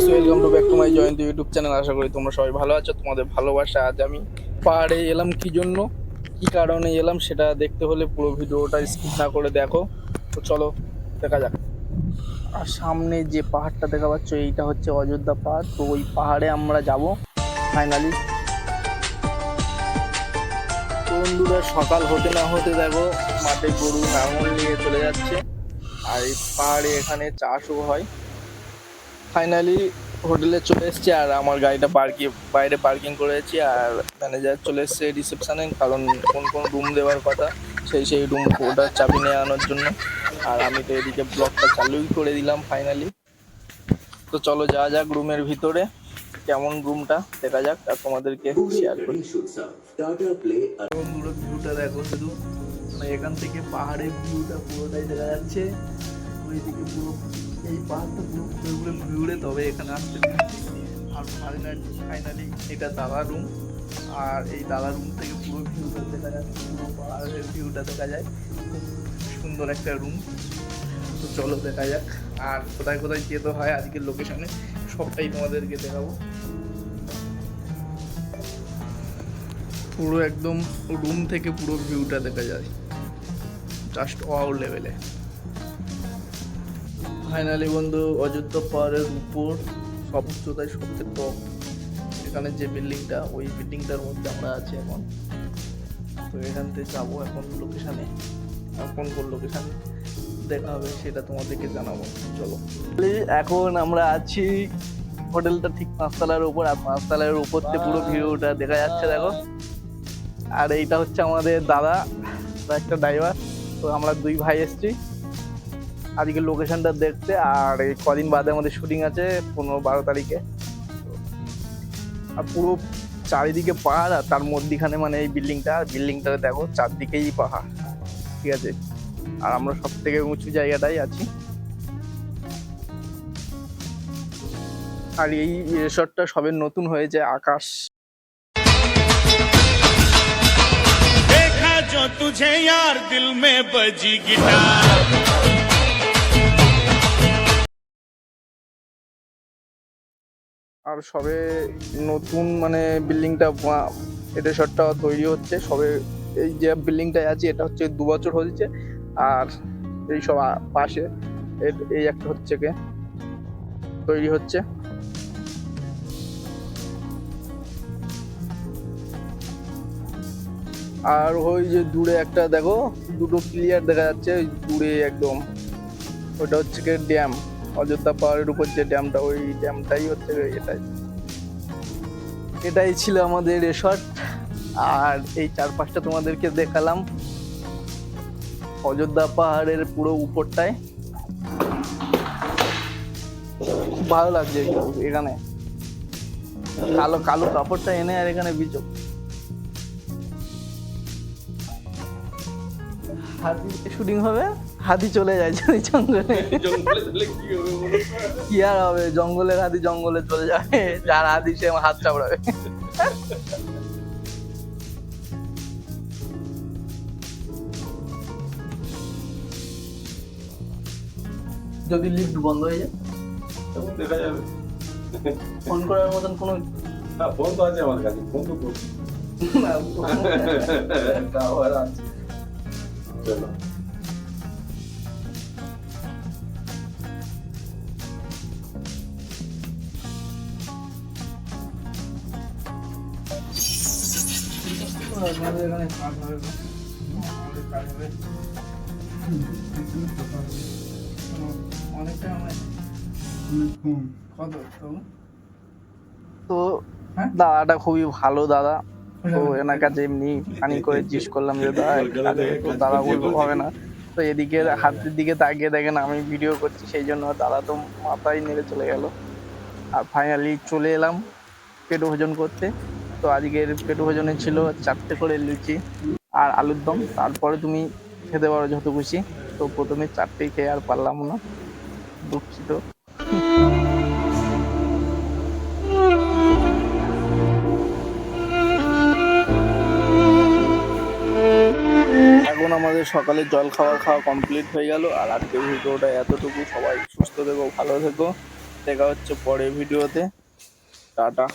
Guys welcome to back to my Jayanta YouTube channel আশা করি তোমরা সবাই ভালো আছো, তোমাদের ভালোবাসা আজ আমি পাহাড়ে এলাম কি জন্য, কি কারণে এলাম সেটা দেখতে হলে পুরো ভিডিওটা স্কিপ না করে দেখো। তো চলো, দেখা যাক। আর সামনে যে পাহাড়টা দেখা পাচ্ছ, এইটা হচ্ছে অযোধ্যা পাহাড়। তো ওই পাহাড়ে আমরা যাব ফাইনালি বন্ধুরা, সকাল হতে না হতে দেখো, মাঠে গরু নাঙল নিয়ে চলে যাচ্ছে। আর এই পাহাড়ে এখানে চাষও হয়। ফাইনালি হোটেলে চলে এসেছি আর আমার গাড়িটা পার্কি বাইরে পার্কিং করেছি আর ম্যানেজার চলে এসছে রিসেপশনে কারণ কোন কোন রুম দেওয়ার কথা, সেই সেই রুম ওটার চাবি নিয়ে আনার জন্য। আর আমি তো এদিকে ব্লগটা চালুই করে দিলাম ফাইনালি তো চলো যাওয়া যাক রুমের ভিতরে, কেমন রুমটা, দেখা যাক আর তোমাদেরকে শেয়ার করি। ভিউটা দেখো শুধু মানে এখান থেকে পাহাড়ের ভিউটা পুরোটাই দেখা যাচ্ছে। ওইদিকে পুরো এই পাহাড়টা পুরো ঘুরে ঘুরে ঘুরে তবে এখানে আসতে আর ফাইনালি ফাইনালি এটা দাদা রুম আর এই দাদা রুম থেকে পুরো ভিউটা দেখা যাচ্ছে পুরো পাহাড়ের ভিউটা দেখা যায়। খুব সুন্দর একটা রুম তো চলো দেখা যাক। আর কোথায় কোথায় যেতে হয় আজকের লোকেশনে সবটাই তোমাদেরকে দেখাবো। পুরো একদম রুম থেকে পুরো ভিউটা দেখা যায়। জাস্ট ওয়াও লেভেলে ফাইনালি বন্ধু, অযোধ্যা পাহাড়ের উপর সব উচ্চতায় সবচেয়ে টপ এখানে যে বিল্ডিংটা, ওই বিল্ডিংটার মধ্যে আমরা আছি এখন। তো এখান থেকে যাব এখন লোকেশানে কোন কোন লোকেশান দেখা হবে সেটা তোমাদেরকে জানাব। চলো। এখন আমরা আছি হোটেলটা ঠিক পাঁচতলার উপর, আর পাঁচতলার উপর থেকে পুরো ভিউটা দেখা যাচ্ছে, দেখো। আর এইটা হচ্ছে আমাদের দাদা একটা ড্রাইভার তো আমরা দুই ভাই এসেছি। আজকে লোকেশনটা দেখতে আর এই কদিন বাদে আমাদের শুটিং আছে পনেরো বারো তারিখে আর পুরো চারিদিকে পাহাড় আর তার মধ্যিখানে মানে এই বিল্ডিংটা বিল্ডিংটা দেখো চারদিকেই পাহাড় ঠিক আছে আর আমরা সব থেকে উঁচু জায়গাটাই আছি আর এই রিসর্টটা সবে নতুন হয়েছে আকাশ देखा जो तुझे यार दिल में बजी गिटार আর সবে নতুন মানে বিল্ডিংটা এটা শটটা তৈরি হচ্ছে। সবে এই যে বিল্ডিংটায় আছে, এটা হচ্ছে দু বছর হয়েছে। আর এই সব পাশে এই একটা হচ্ছে কে, তৈরি হচ্ছে। আর ওই যে দূরে একটা, দেখো, দুটো ক্লিয়ার দেখা যাচ্ছে দূরে একদম। ওটা হচ্ছে কি ড্যাম। অযোধ্যা পাহাড়ের উপর যে ড্যামটা ওই ড্যামটাই হচ্ছে এটাই। এটাই ছিল আমাদের রিসর্ট আর এই চার পাঁচটা তোমাদেরকে দেখালাম। অযোধ্যা পাহাড়ের পুরো উপরটায়। খুব ভালো লাগছে এখানে। কালো কালো কাপড়টা এনে আর এখানে বিচো হাতি শুটিং হবে হাতি চলে যায় যদি জঙ্গলে। কি আর হবে জঙ্গলের হাতি জঙ্গলে চলে যাবে যার হাতি সে হাত চাপড়াবে। যদি লিফট বন্ধ হয়ে যায় তখন দেখা যাবে। ফোন করার মতন কোনো না ফোন তো আছে আমার কাছে ফোন তো করছি। টাওয়ার আছে চলো আমাদের এখানে কাজ হবে আমাদের কাজ হবে অনেকটা আমার কত তো দাদাটা খুবই ভালো দাদা। তো এনার কাছে এমনি ফানি করে জিজ্ঞেস করলাম যে দাদা? দাদা বলব হবে না। তো এদিকে হাতের দিকে তাকিয়ে দেখেন আমি ভিডিও করছি সেই জন্য দাদা তো মাথায় নেড়ে চলে গেল। আর ফাইনালি চলে এলাম পেট ভোজন করতে। তো আজকের পেট ভোজনে ছিল চারটে করে লুচি আর আলুর দম। তারপরে তুমি খেতে পারো যত খুশি। তো প্রথমে চারটেই খেয়ে আর পারলাম না। দুঃখিত। আমাদের সকালে জল খাওয়ার খাওয়া কমপ্লিট হয়ে গেল, আর আজকে ভিডিওটা এতটুকু। সবাই সুস্থ থেকো, ভালো থেকো। দেখা হচ্ছে পরে ভিডিওতে। টাটা।